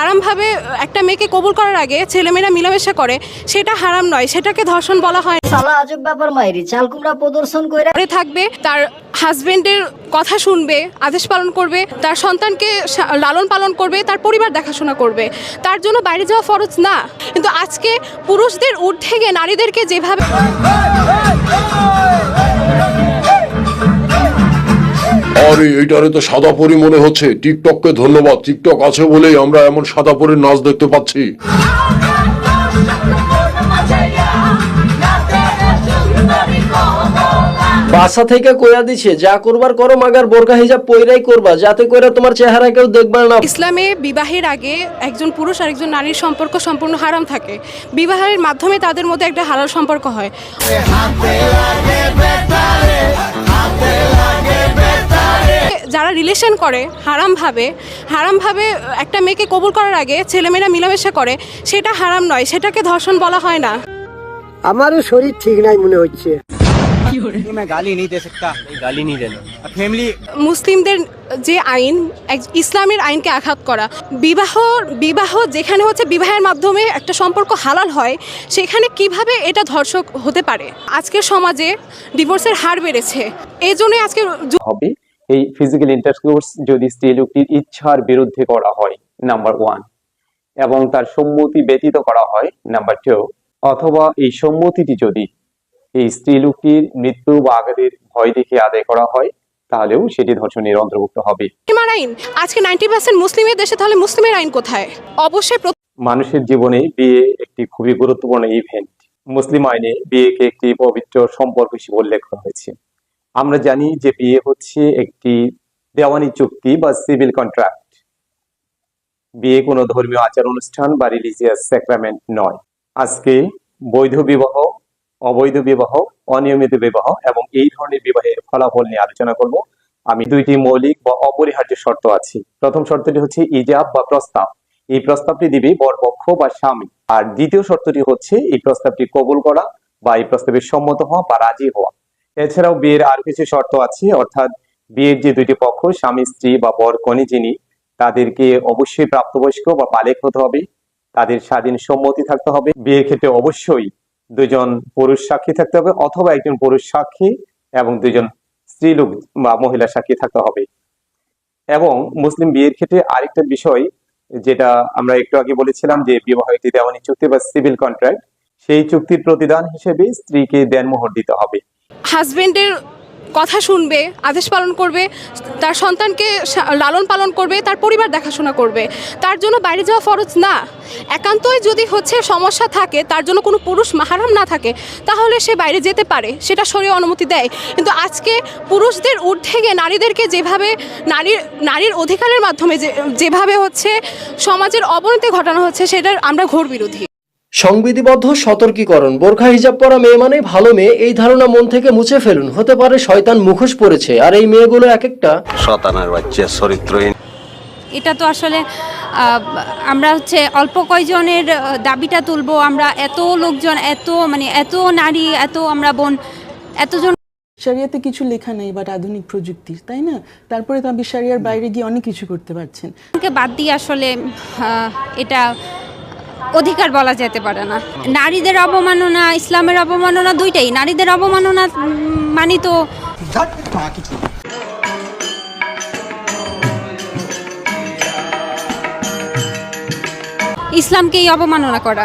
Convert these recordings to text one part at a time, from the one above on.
হারামভাবে একটা মেয়েকে কবুল করার আগে ছেলেমেয়েরা মিলামেশা করে সেটা হারাম নয় সেটাকে ধর্ষণ বলা হয় সালা আজব ব্যাপার মাইরি চাল কুমড়া প্রদর্শন কইরা থাকবে তার হাজবেন্ডের কথা শুনবে আদেশ পালন করবে তার সন্তানকে লালন পালন করবে তার পরিবার দেখাশোনা করবে তার জন্য বাইরে যাওয়া ফরজ না কিন্তু আজকে পুরুষদের ঊর্ধ্বে নারীদেরকে যেভাবে আরে এইটারে তো সাদা পরি মনে হচ্ছে। টিকটককে ধন্যবাদ। টিকটক আছে বলেই আমরা এমন সাদা পরির নাচ দেখতে পাচ্ছি। বাসা থেকে কইয়া দিছে যা করবার করো মাগার বোরকা হিজাব পইরাই করবা। যাতে করে তোমার চেহারা কেউ দেখবার না ইসলামে বিবাহের আগে একজন পুরুষ আর একজন নারীর সম্পর্ক সম্পূর্ণ হারাম থাকে। বিবাহের মাধ্যমে তাদের মধ্যে একটা হালাল সম্পর্ক হয়। যারা রিলেশন করে হারামভাবে হারামভাবে একটা মেয়েকে কবুল করার আগে ছেলেমেয়েরা মিলামেশা করে সেটা হারাম নয় সেটাকে ধর্ষণ বলা হয় না। আমারও শরীর ঠিক নাই মনে হচ্ছে। মুসলিমদের যে আইন ইসলামের আইনকে আঘাত করা। বিবাহ বিবাহ যেখানে হচ্ছে বিবাহের মাধ্যমে একটা সম্পর্ক হালাল হয় সেখানে কীভাবে এটা ধর্ষক হতে পারে? আজকের সমাজে ডিভোর্সের হার বেড়েছে। এই জন্যই আজকে হবে। এই ফিজিক্যাল ইন্টারকোর্স যদি স্ত্রী লোকটির ইচ্ছার বিরুদ্ধে করা হয় নাম্বার ওয়ান এবং তার সম্মতি ব্যতীত করা হয় নাম্বার টু অথবা এই সম্মতিটি যদি এই স্ত্রী লোকটির মৃত্যু বা আঘাতের ভয় দেখে আদায় করা হয় তাহলেও সেটি ধর্ষণের অন্তর্ভুক্ত হবে। মুসলিমার আইন আজকে নাইনটি পার্সেন্ট মুসলিমের দেশে তাহলে মুসলিমের আইন কোথায়? অবশ্যই মানুষের জীবনে বিয়ে একটি খুবই গুরুত্বপূর্ণ ইভেন্ট মুসলিম আইনে বিয়েকে একটি পবিত্র সম্পর্ক হিসেবে উল্লেখ করা হয়েছে। আমরা জানি যে বিয়ে হচ্ছে একটি দেওয়ানি চুক্তি বা সিভিল কন্ট্রাক্ট। বিয়ে কোনো ধর্মীয় আচার অনুষ্ঠান বা রিলিজিয়াস স্যাক্রামেন্ট নয়। আজকে বৈধ বিবাহ, অবৈধ বিবাহ, অনিয়মিত বিবাহ এবং এই ধরনের বিবাহের ফলাফল নিয়ে আলোচনা করব। আমি দুইটি মৌলিক বা অপরিহার্য শর্ত আছে। প্রথম শর্তটি হচ্ছে ইজাব বা প্রস্তাব। এই প্রস্তাবটি দিবে বরপক্ষ বা স্বামী। আর দ্বিতীয় শর্তটি হচ্ছে এই প্রস্তাবটি কবুল করা বা এই প্রস্তাবে সম্মত হওয়া বা রাজি হওয়া। এছাড়াও বিয়ের আর কিছু শর্ত আছে, অর্থাৎ বিয়ের যে দুইটি পক্ষ, স্বামী, স্ত্রী বা বর কনে যিনি, তাদেরকে অবশ্যই প্রাপ্তবয়স্ক বা বালেক হতে হবে, তাদের স্বাধীন সম্মতি থাকতে হবে। বিয়ের ক্ষেত্রে অবশ্যই দুজন পুরুষ সাক্ষী থাকতে হবে অথবা একজন পুরুষ সাক্ষী এবং দুজন স্ত্রী লোক বা মহিলা সাক্ষী থাকতে হবে। এবং মুসলিম বিয়ের ক্ষেত্রে আরেকটা বিষয় যেটা আমরা একটু আগে বলেছিলাম যে বিবাহ একটি দেওয়ানি চুক্তি বা সিভিল কন্ট্রাক্ট সেই চুক্তির প্রতিদান হিসেবে স্ত্রীকে দেনমোহর দিতে হবে। হাজবেন্ডের কথা শুনবে, আদেশ পালন করবে, তার সন্তানকে লালন পালন করবে, তার পরিবার দেখাশোনা করবে। তার জন্য বাইরে যাওয়া ফরজ না। একান্তই যদি হচ্ছে সমস্যা থাকে, তার জন্য কোনো পুরুষ মাহারাম না থাকে, তাহলে সে বাইরে যেতে পারে, সেটা শরীর অনুমতি দেয়। কিন্তু আজকে পুরুষদের ঊর্ধ্বে গিয়ে নারীদেরকে যেভাবে নারীর নারীর অধিকারের মাধ্যমে যেভাবে হচ্ছে সমাজের অবনতি ঘটানো হচ্ছে, সেটার আমরা ঘোর বিরোধী। সংবিধিবদ্ধ সতর্কীকরণ। বোরখা হিজাব পরা মেয়ে মানে ভালো মেয়ে এই ধারণা মন থেকে মুছে ফেলুন। হতে পারে শয়তান মুখোশ পড়েছে আর এই মেয়েগুলো এক একটা শতানার বাচ্চা চরিত্রহীন। এটা তো আসলে আমরা হচ্ছে অল্প কয়জনের দাবিটা তুলবো। আমরা এত লোকজন এত মানে এত নারী এত আমরা বোন এতজন সারিয়াতে কিছু লেখা নেই বাট আধুনিক প্রযুক্তির তাই না? তারপরে তো আপনি সারিয়ার বাইরে গিয়ে অনেক কিছু করতে পারছেন। বাদ দিয়ে আসলে আহ, এটা অধিকার বলা যেতে পারে না। নারীদের অবমাননা ইসলামের অবমাননা দুইটাই। নারীদের অবমাননা মানি তো ইসলামকেই অবমাননা করা।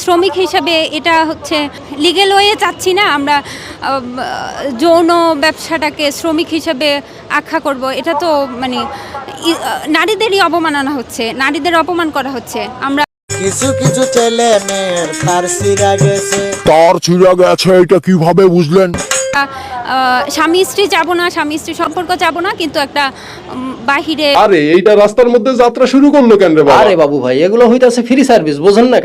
শ্রমিক হিসাবে এটা হচ্ছে লিগেল ওয়ে চাচ্ছি না। আমরা যৌন ব্যবসাটাকে শ্রমিক হিসাবে আখ্যা করব। এটা তো মানে নারীদেরই অবমাননা হচ্ছে। নারীদের অপমান করা হচ্ছে। আমরা কিছু কিছু ছেলে মেয়ের তার সিরা গেছে। তার ছিঁড়া গেছে এটা কীভাবে বুঝলেন? আহ, স্বামী স্ত্রী যাব না স্বামী স্ত্রী সম্পর্ক যাব না কিন্তু একটা বাহিরে আরে এইটা রাস্তার মধ্যে যাত্রা শুরু করল কেন রে বাবা? আরে বাবু ভাই এগুলো হইতাছে ফ্রি সার্ভিস বোঝেন না